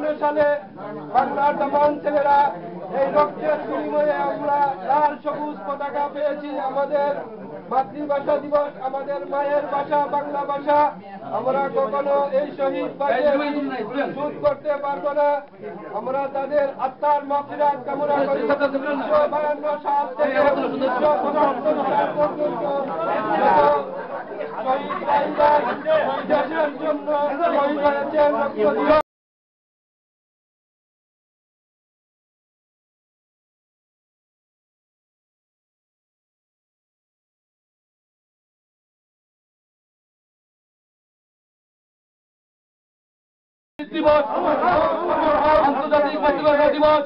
ময়দানে বাংলার তমাম ছেলেরা এই রক্তের বিনিময়ে আমরা লাল সবুজ পতাকা পেয়েছি। আমাদের মাতৃভাষা দিবস, আমাদের মায়ের ভাষা, বাংলা ভাষা। আমরা কখনো এই শহীদ করতে পারব না। আমরা তাদের আত্মার মফিরাত কামনা করি। উনিশশো বায়ান্ন সাল থেকে উনিশশো পঁচাত্তর সাল পর্যন্ত শহীদ জন্য শহীদ হয়েছেন রক্ত দিয়ে দিবস আন্তর্জাতিক মাতৃভাষা দিবস।